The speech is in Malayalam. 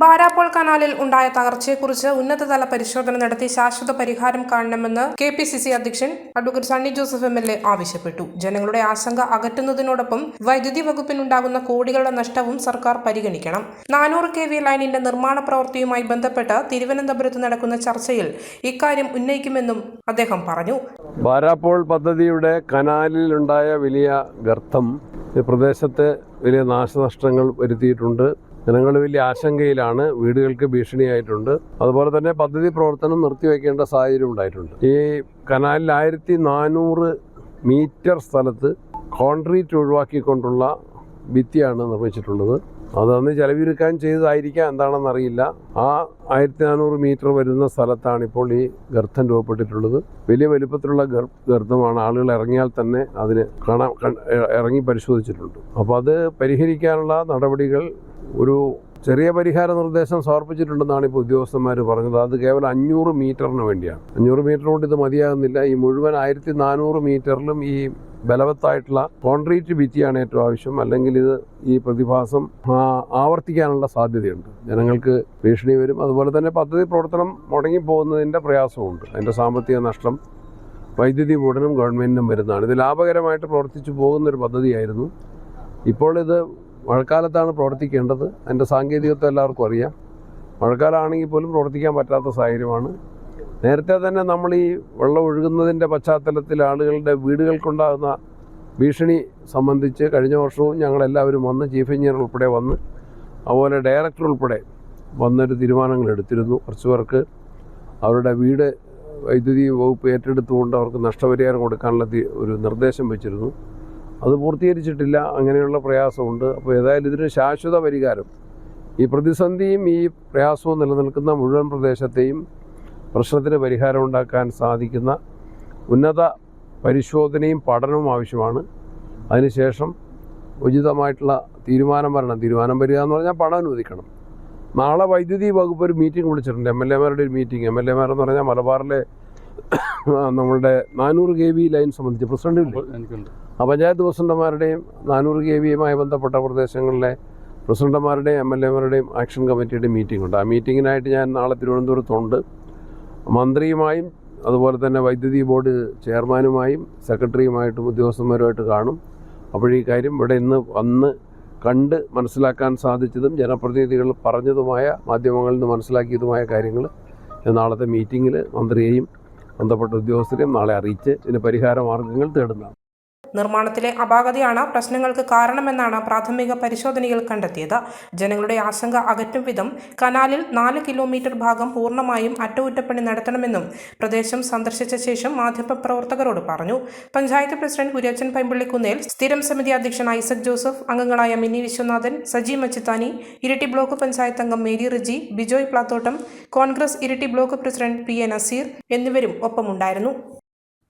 ബാരാപ്പോൾ കനാലിൽ ഉണ്ടായ തകർച്ചയെക്കുറിച്ച് ഉന്നതതല പരിശോധന നടത്തി ശാശ്വത പരിഹാരം കാണണമെന്ന് കെ പി സി സി അധ്യക്ഷൻ advocate Sunny Joseph M L A ആവശ്യപ്പെട്ടു. ജനങ്ങളുടെ ആശങ്ക അകറ്റുന്നതിനോടൊപ്പം വൈദ്യുതി വകുപ്പിനുണ്ടാകുന്ന കോടികളുടെ നഷ്ടവും സർക്കാർ പരിഗണിക്കണം. നാനൂറ് കെ വി ലൈനിന്റെ നിർമ്മാണ പ്രവൃത്തിയുമായി ബന്ധപ്പെട്ട് തിരുവനന്തപുരത്ത് നടക്കുന്ന ചർച്ചയിൽ ഇക്കാര്യം ഉന്നയിക്കുമെന്നും അദ്ദേഹം പറഞ്ഞു. ബാരാപ്പോൾ പദ്ധതിയുടെ കനാലിലുണ്ടായ വലിയ ഗർത്തം പ്രദേശത്തെ വലിയ നാശനഷ്ടങ്ങൾ വരുത്തിയിട്ടുണ്ട്. ജനങ്ങൾ വലിയ ആശങ്കയിലാണ് വീടുകൾക്ക് ഭീഷണിയായിട്ടുണ്ട്. അതുപോലെ തന്നെ പദ്ധതി പ്രവർത്തനം നിർത്തിവെക്കേണ്ട സാഹചര്യം ഉണ്ടായിട്ടുണ്ട്. ഈ കനാലിൽ ആയിരത്തി നാനൂറ് മീറ്റർ സ്ഥലത്ത് കോൺക്രീറ്റ് ഒഴിവാക്കിക്കൊണ്ടുള്ള ഭിത്തിയാണ് നിർമ്മിച്ചിട്ടുള്ളത്. അത് അന്ന് ചെലവിരുക്കാൻ ചെയ്തതായിരിക്കാം എന്താണെന്ന് അറിയില്ല ആ ആയിരത്തി നാനൂറ് മീറ്റർ വരുന്ന സ്ഥലത്താണ് ഇപ്പോൾ ഈ ഗർത്തം രൂപപ്പെട്ടിട്ടുള്ളത്. വലിയ വലുപ്പത്തിലുള്ള ഗർ ഗർത്തമാണ്. ആളുകൾ ഇറങ്ങിയാൽ തന്നെ അതിന് കാണാൻ ഇറങ്ങി പരിശോധിച്ചിട്ടുണ്ട്. അപ്പോൾ അത് പരിഹരിക്കാനുള്ള നടപടികൾ ഒരു ചെറിയ പരിഹാര നിർദ്ദേശം സമർപ്പിച്ചിട്ടുണ്ടെന്നാണ് ഇപ്പോൾ ഉദ്യോഗസ്ഥന്മാർ പറഞ്ഞത്. അത് കേവലം അഞ്ഞൂറ് മീറ്ററിന് വേണ്ടിയാണ്. അഞ്ഞൂറ് മീറ്റർ കൊണ്ട് ഇത് മതിയാകുന്നില്ല. ഈ മുഴുവൻ ആയിരത്തി നാനൂറ് മീറ്ററിലും ഈ ബലവത്തായിട്ടുള്ള കോൺക്രീറ്റ് ഭിത്തിയാണ് ഏറ്റവും ആവശ്യം. അല്ലെങ്കിൽ ഇത് ഈ പ്രതിഭാസം ആവർത്തിക്കാനുള്ള സാധ്യതയുണ്ട്. ജനങ്ങൾക്ക് ഭീഷണി വരും. അതുപോലെ തന്നെ പദ്ധതി പ്രവർത്തനം മുടങ്ങിപ്പോകുന്നതിന്റെ പ്രയാസമുണ്ട് അതിന്റെ സാമ്പത്തിക നഷ്ടം വൈദ്യുതി ബോർഡിനും ഗവൺമെന്റിനും വരുന്നതാണ്. ഇത് ലാഭകരമായിട്ട് പ്രവർത്തിച്ചു പോകുന്നൊരു പദ്ധതിയായിരുന്നു. ഇപ്പോൾ ഇത് മഴക്കാലത്താണ് പ്രവർത്തിക്കേണ്ടത്. അതിന്റെ സാങ്കേതികത്വം എല്ലാവർക്കും അറിയാം. മഴക്കാലമാണെങ്കിൽ പോലും പ്രവർത്തിക്കാൻ പറ്റാത്ത സാഹചര്യമാണ്. നേരത്തെ തന്നെ നമ്മൾ ഈ വെള്ളം ഒഴുകുന്നതിന്റെ പശ്ചാത്തലത്തിൽ ആളുകളുടെ വീടുകൾക്കുണ്ടാകുന്ന ഭീഷണി സംബന്ധിച്ച് കഴിഞ്ഞ വർഷവും ഞങ്ങളെല്ലാവരും വന്ന് ചീഫ് എഞ്ചിനീയർ ഉൾപ്പെടെ വന്ന് അതുപോലെ ഡയറക്ടർ ഉൾപ്പെടെ വന്നൊരു തീരുമാനങ്ങൾ എടുത്തിരുന്നു. കുറച്ച് പേർക്ക് അവരുടെ വീട് വൈദ്യുതി വകുപ്പ് ഏറ്റെടുത്തുകൊണ്ട് അവർക്ക് നഷ്ടപരിഹാരം കൊടുക്കാനുള്ള ഒരു നിർദ്ദേശം വെച്ചിരുന്നു. അത് പൂർത്തീകരിച്ചിട്ടില്ല അങ്ങനെയുള്ള പ്രയാസമുണ്ട്. അപ്പോൾ ഏതായാലും ഇതിന് ശാശ്വത പരിഹാരം. ഈ പ്രതിസന്ധിയും ഈ പ്രയാസവും നിലനിൽക്കുന്ന മുഴുവൻ പ്രദേശത്തെയും പ്രശ്നത്തിന് പരിഹാരം ഉണ്ടാക്കാൻ സാധിക്കുന്ന ഉന്നത പരിശോധനയും പഠനവും ആവശ്യമാണ്. അതിനുശേഷം ഉചിതമായിട്ടുള്ള തീരുമാനം വരണം. തീരുമാനം വരിക എന്ന് പറഞ്ഞാൽ പണം അനുവദിക്കണം. നാളെ വൈദ്യുതി വകുപ്പ് ഒരു മീറ്റിംഗ് വിളിച്ചിട്ടുണ്ട്. എം എൽ എമാരുടെ ഒരു മീറ്റിംഗ് എം എൽ എമാരെന്ന് പറഞ്ഞാൽ മലബാറിലെ നമ്മളുടെ നാനൂറ് കെ വി ലൈൻ സംബന്ധിച്ച് പ്രസിഡന്റ് ആ പഞ്ചായത്ത് പ്രസിഡന്റുമാരുടെയും നാനൂറ് കെ വിയുമായി ബന്ധപ്പെട്ട പ്രദേശങ്ങളിലെ പ്രസിഡന്റുമാരുടെയും എം എൽ എമാരുടെയും ആക്ഷൻ കമ്മിറ്റിയുടെ മീറ്റിംഗ് ഉണ്ട് ആ മീറ്റിങ്ങിനായിട്ട് ഞാൻ നാളെ തിരുവനന്തപുരത്തുണ്ട്. മന്ത്രിയുമായും അതുപോലെ തന്നെ വൈദ്യുതി ബോർഡ് ചെയർമാനുമായും സെക്രട്ടറിയുമായിട്ടും ഉദ്യോഗസ്ഥന്മാരുമായിട്ട് കാണും. അപ്പോഴീ കാര്യം ഇവിടെ ഇന്ന് വന്ന് കണ്ട് മനസ്സിലാക്കാൻ സാധിച്ചതും ജനപ്രതിനിധികൾ പറഞ്ഞതുമായ മാധ്യമങ്ങളിൽ നിന്ന് മനസ്സിലാക്കിയതുമായ കാര്യങ്ങൾ നാളത്തെ മീറ്റിങ്ങിൽ മന്ത്രിയെയും ബന്ധപ്പെട്ട ഉദ്യോഗസ്ഥരെയും നാളെ അറിയിച്ച് ഇതിന് പരിഹാര മാർഗങ്ങൾ തേടുന്നതാണ്. നിർമ്മാണത്തിലെ അപാകതയാണ് പ്രശ്നങ്ങൾക്ക് കാരണമെന്നാണ് പ്രാഥമിക പരിശോധനയിൽ കണ്ടെത്തിയത്. ജനങ്ങളുടെ ആശങ്ക അകറ്റും വിധം കനാലിൽ നാല് കിലോമീറ്റർ ഭാഗം പൂർണമായും അറ്റകുറ്റപ്പണി നടത്തണമെന്നും പ്രദേശം സന്ദർശിച്ച ശേഷം മാധ്യമപ്രവർത്തകരോട് പറഞ്ഞു. പഞ്ചായത്ത് പ്രസിഡന്റ് കുര്യച്ചൻ പൈമ്പിള്ളിക്കുന്നേൽ സ്ഥിരം സമിതി അധ്യക്ഷൻ ഐസക് ജോസഫ് അംഗങ്ങളായ മിനി വിശ്വനാഥൻ സജി മച്ചിത്താനി ഇരിട്ടി ബ്ലോക്ക് പഞ്ചായത്ത് അംഗം Mary Riji Bijoy Plathottam Congress Iritty block president P A Naseer എന്നിവരും ഒപ്പമുണ്ടായിരുന്നു.